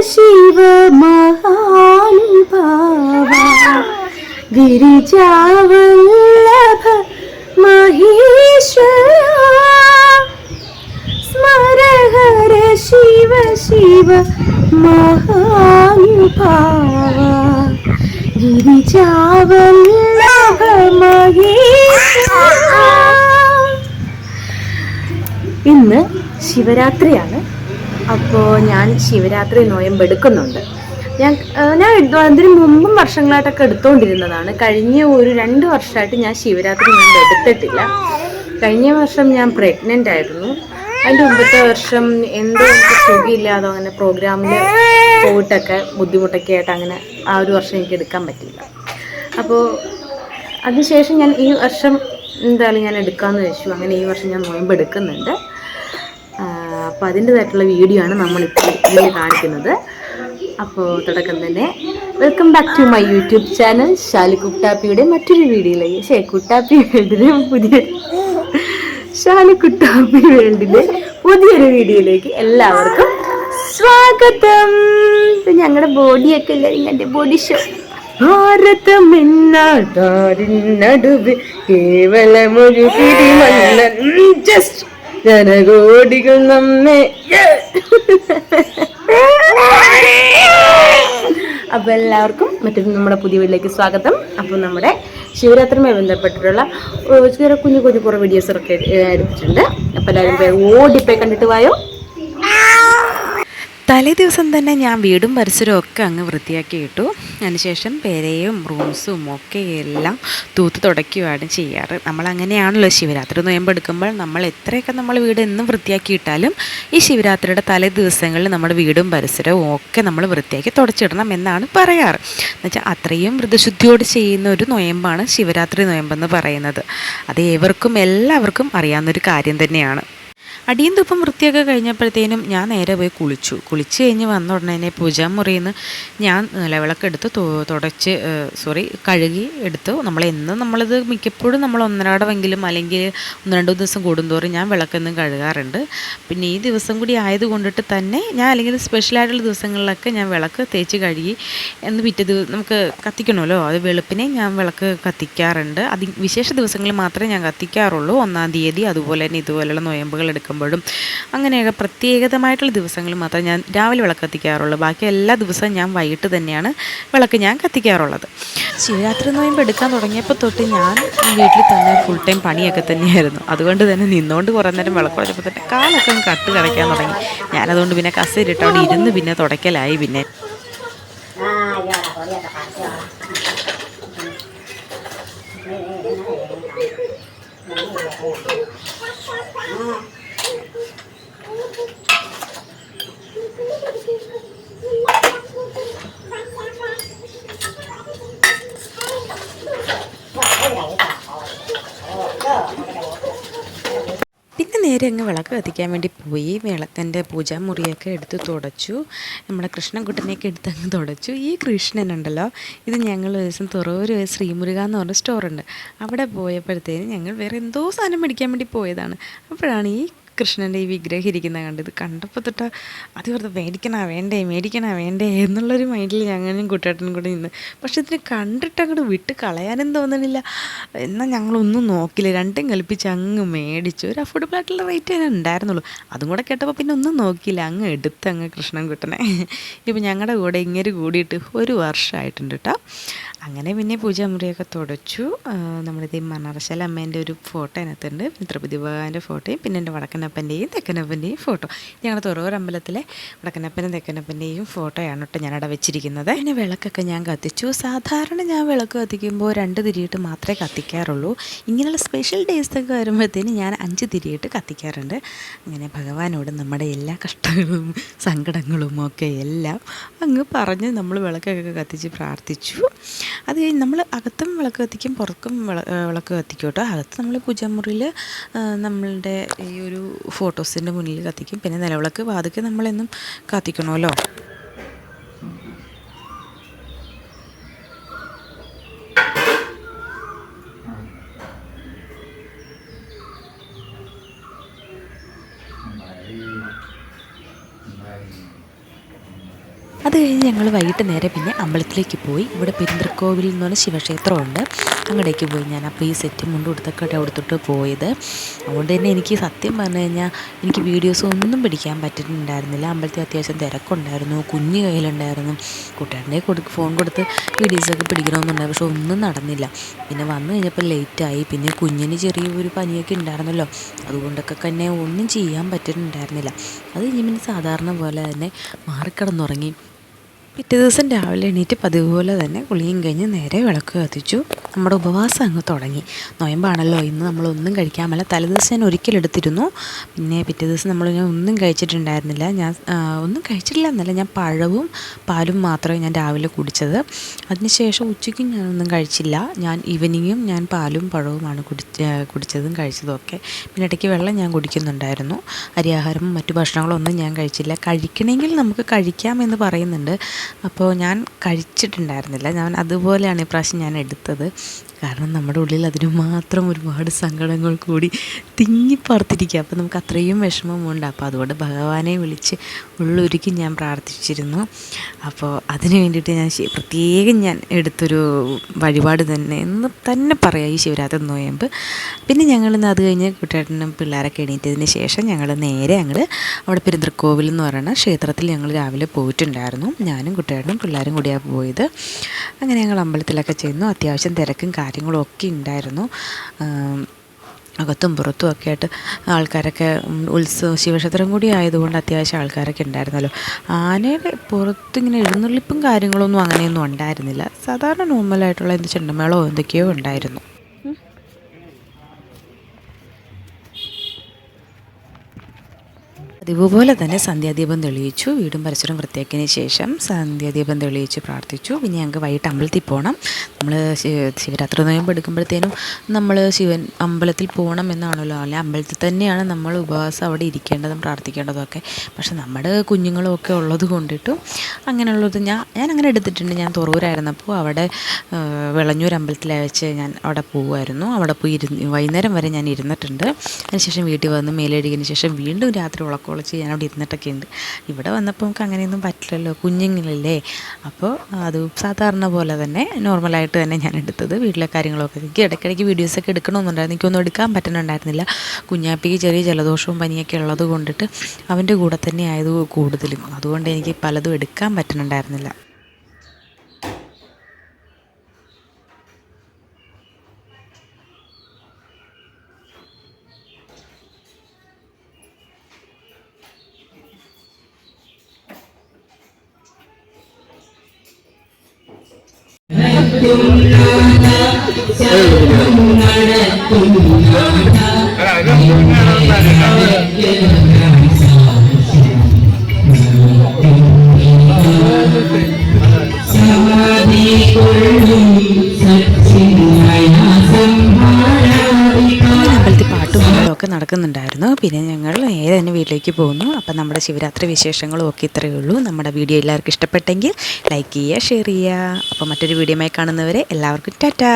ശിവ മഹാനുഭാവ. ഗിരിജാവല്ലഭ മഹേശ്വര. സ്മരഹര ശിവ ശിവ മഹാനുഭാവ. ഗിരിജാവല്ലഭ മഹേശ്വര. ഇന്ന് ശിവരാത്രിയാണ്. അപ്പോൾ ഞാൻ ശിവരാത്രി നോയമ്പ് എടുക്കുന്നുണ്ട്. ഞാൻ ഞാൻ അതിന് മുമ്പും വർഷങ്ങളായിട്ടൊക്കെ എടുത്തുകൊണ്ടിരുന്നതാണ് കഴിഞ്ഞ ഒരു രണ്ട് വർഷമായിട്ട് ഞാൻ ശിവരാത്രി നോയമ്പ് എടുത്തിട്ടില്ല. കഴിഞ്ഞ വർഷം ഞാൻ പ്രഗ്നന്റ് ആയിരുന്നു. അതിന്റെ മുമ്പത്തെ വർഷം എന്തോ എനിക്ക് സുഖമില്ലാതെ അങ്ങനെ പ്രോഗ്രാമിൽ പോയിട്ടൊക്കെ ബുദ്ധിമുട്ടൊക്കെ ആയിട്ട് അങ്ങനെ ആ ഒരു വർഷം എനിക്ക് എടുക്കാൻ പറ്റില്ല. അപ്പോൾ അതിനുശേഷം ഞാൻ ഈ വർഷം എന്തായാലും ഞാൻ എടുക്കാമെന്ന് വെച്ചു. അങ്ങനെ ഈ വർഷം ഞാൻ നോയമ്പ് എടുക്കുന്നുണ്ട്. അപ്പോൾ അതിന്റെതായിട്ടുള്ള വീഡിയോ ആണ് നമ്മളിപ്പോൾ ഇതിൽ കാണിക്കുന്നത്. അപ്പോൾ തുടക്കം തന്നെ. Welcome back to my YouTube channel Shali കുട്ടാപ്പിയുടെ മറ്റൊരു വീഡിയോയിലേക്ക്. ശേ കുട്ടാപ്പി വേൾഡിലെ പുതിയ ഷാലി കുട്ടാപ്പി വേൾഡിലെ പുതിയൊരു വീഡിയോയിലേക്ക് എല്ലാവർക്കും സ്വാഗതം. ഞങ്ങളുടെ ബോഡിയൊക്കെ എല്ലാവരും നിങ്ങളുടെ ബോഡി ഷോ ഭാരതമെന്നാടാരിൻ നടുവ് കേവലമൊരു ജസ്റ്റ് ജനകോടികൾ നമ്മെ. അപ്പോൾ എല്ലാവർക്കും മറ്റൊരു നമ്മുടെ പുതിയ വീട്ടിലേക്ക് സ്വാഗതം. അപ്പോൾ നമ്മുടെ ശിവരാത്രിയുമായി ബന്ധപ്പെട്ടിട്ടുള്ള ചെറിയ കുഞ്ഞു കുഞ്ഞു കുറേ വീഡിയോസൊക്കെ എടുത്തിട്ടുണ്ട് അപ്പോൾ എല്ലാവരും പോയി ഓടിപ്പോയി കണ്ടിട്ട് വായോ. തലേ ദിവസം തന്നെ ഞാൻ വീടും പരിസരവും ഒക്കെ അങ്ങ് വൃത്തിയാക്കി ഇട്ടു. അതിനുശേഷം പെരയും റൂംസും ഒക്കെ എല്ലാം തൂത്ത് തുടയ്ക്കുകയാണ് ചെയ്യാറ്. നമ്മൾ അങ്ങനെയാണല്ലോ ശിവരാത്രി നോയമ്പെടുക്കുമ്പോൾ നമ്മൾ എത്രയൊക്കെ നമ്മൾ വീട് എന്നും വൃത്തിയാക്കിയിട്ടാലും ഈ ശിവരാത്രിയുടെ തലേ ദിവസങ്ങളിൽ നമ്മുടെ വീടും പരിസരവും ഒക്കെ നമ്മൾ വൃത്തിയാക്കി തുടച്ചിടണം എന്നാണ് പറയാറ്. എന്നുവെച്ചാൽ അത്രയും വ്രതശുദ്ധിയോട് ചെയ്യുന്ന ഒരു നോയമ്പാണ് ശിവരാത്രി നോയമ്പെന്ന് പറയുന്നത്. അത് ഏവർക്കും എല്ലാവർക്കും അറിയാവുന്നൊരു കാര്യം തന്നെയാണ്. അടിയും തുപ്പും വൃത്തിയൊക്കെ കഴിഞ്ഞപ്പോഴത്തേനും ഞാൻ നേരെ പോയി കുളിച്ചു. കുളിച്ച് കഴിഞ്ഞ് വന്ന ഉടനെ തന്നെ നിന്ന് ഞാൻ നിലവിളക്ക് എടുത്ത് തുടച്ച് സോറി കഴുകി എടുത്തു. നമ്മൾ എന്നും നമ്മളിത് മിക്കപ്പോഴും നമ്മൾ ഒന്നരാടമെങ്കിലും അല്ലെങ്കിൽ ഒന്ന് രണ്ട് ദിവസം കൂടുന്തോറും ഞാൻ വിളക്കെന്നും കഴുകാറുണ്ട്. പിന്നെ ഈ ദിവസം കൂടി ആയത് കൊണ്ടിട്ട് തന്നെ ഞാൻ അല്ലെങ്കിൽ സ്പെഷ്യലായിട്ടുള്ള ദിവസങ്ങളിലൊക്കെ ഞാൻ വിളക്ക് തേച്ച് കഴുകി എന്ന് പിറ്റേ ദിവസം നമുക്ക് കത്തിക്കണമല്ലോ. അത് വെളുപ്പിനെ ഞാൻ വിളക്ക് കത്തിക്കാറുണ്ട്. അത് വിശേഷ ദിവസങ്ങളിൽ മാത്രമേ ഞാൻ കത്തിക്കാറുള്ളൂ. ഒന്നാം തീയതി അതുപോലെ തന്നെ ഇതുപോലെയുള്ള നോയമ്പുകൾ എടുക്കുമ്പോഴും അങ്ങനെയൊക്കെ പ്രത്യേകതമായിട്ടുള്ള ദിവസങ്ങൾ മാത്രമേ ഞാൻ രാവിലെ വിളക്ക് കത്തിക്കാറുള്ളൂ. ബാക്കി എല്ലാ ദിവസവും ഞാൻ വൈകിട്ട് തന്നെയാണ് വിളക്ക് ഞാൻ കത്തിക്കാറുള്ളത്. ശിവരാത്രി നോയമ്പ് എടുക്കാൻ തുടങ്ങിയപ്പോൾ തൊട്ട് ഞാൻ വീട്ടിൽ തന്നെ ഫുൾ ടൈം പണിയൊക്കെ തന്നെയായിരുന്നു. അതുകൊണ്ട് തന്നെ നിന്നുകൊണ്ട് കുറേ നേരം വിളക്ക് വെച്ചപ്പോൾ തന്നെ കാലൊക്കെ കട്ട് കറയ്ക്കാൻ തുടങ്ങി. ഞാനതുകൊണ്ട് പിന്നെ കസേരിട്ട് അവിടെ ഇരുന്ന് പിന്നെ തുടക്കലായി പിന്നെ. പിന്നെ നേരെ അങ്ങ് വിളക്ക് കത്തിക്കാൻ വേണ്ടി പോയി. വിളക്കന്റെ പൂജാമുറിയൊക്കെ എടുത്ത് തുടച്ചു. നമ്മുടെ കൃഷ്ണൻകുട്ടനെയൊക്കെ എടുത്ത് അങ്ങ് തുടച്ചു. ഈ കൃഷ്ണനുണ്ടല്ലോ ഇത് ഞങ്ങൾ ഒരു ദിവസം തുറവൂർ ശ്രീമുരുക എന്ന് പറഞ്ഞ സ്റ്റോറുണ്ട് അവിടെ പോയപ്പോഴത്തേന് ഞങ്ങൾ വേറെ എന്തോ സാധനം മേടിക്കാൻ വേണ്ടി പോയതാണ്. അപ്പോഴാണ് ഈ കൃഷ്ണന്റെ ഈ വിഗ്രഹം ഇരിക്കുന്ന കണ്ടത് കണ്ടപ്പോൾ തൊട്ട് അത് വെറുതെ മേടിക്കണ? വേണ്ടേ മേടിക്കണ? വേണ്ടേ? എന്നുള്ളൊരു മൈൻഡിൽ ഞങ്ങളും കുട്ടേട്ടനും കൂടെ നിന്ന്. പക്ഷെ ഇതിന് കണ്ടിട്ട് അങ്ങോട്ട് വിട്ട് കളയാനും തോന്നണില്ല. എന്നാൽ ഞങ്ങളൊന്നും നോക്കില്ല. രണ്ടും കൽപ്പിച്ച് അങ്ങ് മേടിച്ചു ഒരു അഫോർഡബിൾ ആയിട്ടുള്ള റേറ്റ് തന്നെ ഉണ്ടായിരുന്നുള്ളൂ. അതും കൂടെ കേട്ടപ്പോൾ പിന്നെ ഒന്നും നോക്കിയില്ല. അങ്ങ് എടുത്ത് അങ്ങ് കൃഷ്ണൻ കുട്ടനെ ഇപ്പം ഞങ്ങളുടെ കൂടെ ഇങ്ങനെ കൂടിയിട്ട് ഒരു വർഷമായിട്ടുണ്ട് കേട്ടോ അങ്ങനെ പിന്നെ പൂജാമുറിയൊക്കെ തുടച്ചു. നമ്മളിത് മണർശാല അമ്മേന്റെ ഒരു ഫോട്ടോ അതിനകത്തുണ്ട്. പിന്നെ ത്രിപതി ഭഗവാന്റെ ഫോട്ടോയും പിന്നെ എന്റെ വടക്കനപ്പന്റെയും തെക്കനപ്പന്റെയും ഫോട്ടോ. ഞങ്ങളുടെ തുറവൂർ അമ്പലത്തിലെ വടക്കനപ്പനും തെക്കനപ്പന്റെയും ഫോട്ടോയാണ് കേട്ടോ ഞാനവിടെ വെച്ചിരിക്കുന്നത്. പിന്നെ വിളക്കൊക്കെ ഞാൻ കത്തിച്ചു. സാധാരണ ഞാൻ വിളക്ക് കത്തിക്കുമ്പോൾ രണ്ട് തിരിയിട്ട് മാത്രമേ കത്തിക്കാറുള്ളൂ. ഇങ്ങനെയുള്ള സ്പെഷ്യൽ ഡേയ്സൊക്കെ വരുമ്പോഴത്തേന് ഞാൻ അഞ്ച് തിരിയിട്ട് കത്തിക്കാറുണ്ട്. അങ്ങനെ ഭഗവാനോട് നമ്മുടെ എല്ലാ കഷ്ടങ്ങളും സങ്കടങ്ങളും ഒക്കെ എല്ലാം അങ്ങ് പറഞ്ഞ് നമ്മൾ വിളക്കൊക്കെ കത്തിച്ച് പ്രാർത്ഥിച്ചു. അത് കഴിഞ്ഞ് നമ്മൾ അകത്തും വിളക്ക് കത്തിക്കും പുറത്തും വിളക്ക് കത്തിക്കും കേട്ടോ. അകത്ത് നമ്മൾ പൂജാമുറിയിൽ നമ്മളുടെ ഈ ഒരു ഫോട്ടോസിന്റെ മുന്നിൽ കത്തിക്കും. പിന്നെ നിലവിളക്ക് വാതിക്ക് നമ്മളെന്നും കത്തിക്കണമല്ലോ. അത് കഴിഞ്ഞ് ഞങ്ങൾ വൈകിട്ട് നേരെ പിന്നെ അമ്പലത്തിലേക്ക് പോയി. ഇവിടെ പെരുന്തൃക്കോവിൽ എന്ന് പറഞ്ഞ ശിവക്ഷേത്രമുണ്ട്. അങ്ങടേക്ക് പോയി. ഞാൻ അപ്പോൾ ഈ സെറ്റ് മുണ്ട് കൊടുത്തൊക്കെ ഉടുത്തിട്ട് പോയത്. അതുകൊണ്ട് തന്നെ എനിക്ക് സത്യം പറഞ്ഞു കഴിഞ്ഞാൽ എനിക്ക് വീഡിയോസ് ഒന്നും പിടിക്കാൻ പറ്റിയിട്ടുണ്ടായിരുന്നില്ല. അമ്പലത്തിൽ അത്യാവശ്യം തിരക്കുണ്ടായിരുന്നു. കുഞ്ഞ് കയ്യിലുണ്ടായിരുന്നു. കൂട്ടുകാരന്റെ കൊടു ഫോൺ കൊടുത്ത് വീഡിയോസൊക്കെ പിടിക്കണമെന്നുണ്ടായിരുന്നു പക്ഷെ ഒന്നും നടന്നില്ല. പിന്നെ വന്നു കഴിഞ്ഞപ്പോൾ ലേറ്റായി പിന്നെ കുഞ്ഞിന് ചെറിയൊരു പനിയൊക്കെ ഉണ്ടായിരുന്നല്ലോ. അതുകൊണ്ടൊക്കെ തന്നെ ഒന്നും ചെയ്യാൻ പറ്റിയിട്ടുണ്ടായിരുന്നില്ല. അത് കഴിഞ്ഞ് പിന്നെ സാധാരണ പോലെ തന്നെ മാറിക്കിടന്നുറങ്ങി. പിറ്റേ ദിവസം രാവിലെ എണീറ്റ് പതിവ് പോലെ തന്നെ കുളിയും കഴിഞ്ഞ് നേരെ വിളക്ക് കത്തിച്ചു. നമ്മുടെ ഉപവാസം അങ്ങ് തുടങ്ങി. നോയമ്പാണല്ലോ. ഇന്ന് നമ്മളൊന്നും കഴിക്കാൻ മേല. തലേദിവസം ഞാൻ ഒരിക്കലെടുത്തിരുന്നു പിന്നെ പിറ്റേ ദിവസം നമ്മൾ ഞാൻ ഒന്നും കഴിച്ചിട്ടുണ്ടായിരുന്നില്ല. ഞാൻ ഒന്നും കഴിച്ചിട്ടില്ല എന്നല്ല. ഞാൻ പഴവും പാലും മാത്രമേ ഞാൻ രാവിലെ കുടിച്ചത്. അതിനുശേഷം ഉച്ചയ്ക്കും ഞാനൊന്നും കഴിച്ചില്ല. ഞാൻ ഈവനിങ്ങും ഞാൻ പാലും പഴവുമാണ് കുടിച്ച കുടിച്ചതും കഴിച്ചതും ഒക്കെ പിന്നെ ഇടയ്ക്ക് വെള്ളം ഞാൻ കുടിക്കുന്നുണ്ടായിരുന്നു. അരിയാഹാരവും മറ്റു ഭക്ഷണങ്ങളൊന്നും ഞാൻ കഴിച്ചില്ല. കഴിക്കണമെങ്കിൽ നമുക്ക് കഴിക്കാമെന്ന് പറയുന്നുണ്ട്. അപ്പോൾ ഞാൻ കഴിച്ചിട്ടുണ്ടായിരുന്നില്ല. ഞാൻ അതുപോലെയാണ് ഇപ്രാവശ്യം ഞാൻ എടുത്തത്. കാരണം നമ്മുടെ ഉള്ളിൽ അതിന് മാത്രം ഒരുപാട് സങ്കടങ്ങൾ കൂടി തിങ്ങിപ്പാർത്തിരിക്കുക അപ്പോൾ നമുക്ക് അത്രയും വിഷമമുണ്ട്. അപ്പോൾ അതുകൊണ്ട് ഭഗവാനെ വിളിച്ച് ഉള്ളൊരുക്കി ഞാൻ പ്രാർത്ഥിച്ചിരുന്നു. അപ്പോൾ അതിന് വേണ്ടിയിട്ട് ഞാൻ പ്രത്യേകം ഞാൻ എടുത്തൊരു വഴിപാട് തന്നെ എന്ന് തന്നെ പറയാം. ഈ ശിവരാത്രി നോയമ്പ്. പിന്നെ ഞങ്ങൾ ഇന്ന് അത് കഴിഞ്ഞ് കുട്ടിയേട്ടനും പിള്ളേരൊക്കെ എണീറ്റതിന് ശേഷം ഞങ്ങൾ നേരെ ഞങ്ങൾ അവിടെ പെരുന്തൃക്കോവിൽ എന്ന് പറയുന്ന ക്ഷേത്രത്തിൽ ഞങ്ങൾ രാവിലെ പോയിട്ടുണ്ടായിരുന്നു. ഞാനും കുട്ടിയേട്ടനും പിള്ളേരും കൂടിയാണ് പോയത്. അങ്ങനെ ഞങ്ങൾ അമ്പലത്തിലൊക്കെ ചെന്നു. അത്യാവശ്യം തിരക്കും കാര്യങ്ങളും ഒക്കെ ഉണ്ടായിരുന്നു അകത്തും പുറത്തും ഒക്കെ ആയിട്ട് ആൾക്കാരൊക്കെ ഉത്സവം ശിവക്ഷേത്രം കൂടി ആയതുകൊണ്ട് അത്യാവശ്യം ആൾക്കാരൊക്കെ ഉണ്ടായിരുന്നല്ലോ ആനയുടെ പുറത്ത് ഇങ്ങനെ എഴുന്നള്ളിപ്പും കാര്യങ്ങളൊന്നും അങ്ങനെയൊന്നും ഉണ്ടായിരുന്നില്ല. സാധാരണ നോർമലായിട്ടുള്ള എന്ത് ചെണ്ടമേളോ എന്തൊക്കെയോ ഉണ്ടായിരുന്നു. അതുപോലെ തന്നെ സന്ധ്യാദീപം തെളിയിച്ചു. വീടും പരിസരവും വൃത്തിയാക്കിയതിന് ശേഷം സന്ധ്യാദീപം തെളിയിച്ച് പ്രാർത്ഥിച്ചു. പിന്നെ ഞങ്ങൾക്ക് വൈകിട്ട് അമ്പലത്തിൽ പോകണം നമ്മൾ ശിവരാത്രി നോയമ്പ് എടുക്കുമ്പോഴത്തേനും നമ്മൾ ശിവൻ അമ്പലത്തിൽ പോകണം എന്നാണല്ലോ. അല്ലെ അമ്പലത്തിൽ തന്നെയാണ് നമ്മൾ ഉപവാസം അവിടെ ഇരിക്കേണ്ടതും പ്രാർത്ഥിക്കേണ്ടതും ഒക്കെ. പക്ഷെ നമ്മുടെ കുഞ്ഞുങ്ങളും ഒക്കെ ഉള്ളത് കൊണ്ടിട്ടും അങ്ങനെയുള്ളത് ഞാൻ ഞാൻ അങ്ങനെ എടുത്തിട്ടുണ്ട്. ഞാൻ തുറവൂരായിരുന്നപ്പോൾ അവിടെ വിളഞ്ഞൂർ അമ്പലത്തിലെ വെച്ച് ഞാൻ അവിടെ പോകുമായിരുന്നു അവിടെ പോയി ഇരുന്ന് വൈകുന്നേരം വരെ ഞാൻ ഇരുന്നിട്ടുണ്ട്. അതിനുശേഷം വീട്ടിൽ വന്ന് മേലെഴുകിയതിന് ശേഷം വീണ്ടും രാത്രി ഉളക്കൊളിച്ച് ഞാൻ അവിടെ ഇരുന്നിട്ടൊക്കെ ഉണ്ട്. ഇവിടെ വന്നപ്പോൾ നമുക്ക് അങ്ങനെയൊന്നും പറ്റില്ലല്ലോ കുഞ്ഞുങ്ങളില്ലേ. അപ്പോൾ അത് സാധാരണ പോലെ തന്നെ നോർമലായിട്ട് തന്നെ ഞാൻ എടുത്തത്. വീട്ടിലെ കാര്യങ്ങളൊക്കെ എനിക്ക് ഇടയ്ക്കിടയ്ക്ക് വീഡിയോസൊക്കെ എടുക്കണമെന്നുണ്ടായിരുന്നു. എനിക്കൊന്നും എടുക്കാൻ പറ്റുന്നുണ്ടായിരുന്നില്ല കുഞ്ഞാപ്പിക്ക് ചെറിയ ജലദോഷവും പനിയൊക്കെ ഉള്ളത് കൊണ്ടിട്ട് അവന്റെ കൂടെ തന്നെ ആയത് കൂടുതലും. അതുകൊണ്ട് എനിക്ക് പലതും എടുക്കാൻ പറ്റുന്നുണ്ടായിരുന്നില്ല അമ്പലത്തിൽ പാട്ടും ഒക്കെ നടക്കുന്നുണ്ടായിരുന്നു. പിന്നെ ഞങ്ങൾ നേരെ തന്നെ വീട്ടിലേക്ക് പോകുന്നു. അപ്പം നമ്മുടെ ശിവരാത്രി വിശേഷങ്ങളും ഒക്കെ ഇത്രയേ ഉള്ളൂ. നമ്മുടെ വീഡിയോ എല്ലാവർക്കും ഇഷ്ടപ്പെട്ടെങ്കിൽ ലൈക്ക് ചെയ്യുക ഷെയർ ചെയ്യുക. അപ്പോൾ മറ്റൊരു വീഡിയോമായി കാണുന്നവരെ എല്ലാവർക്കും ടാറ്റാ.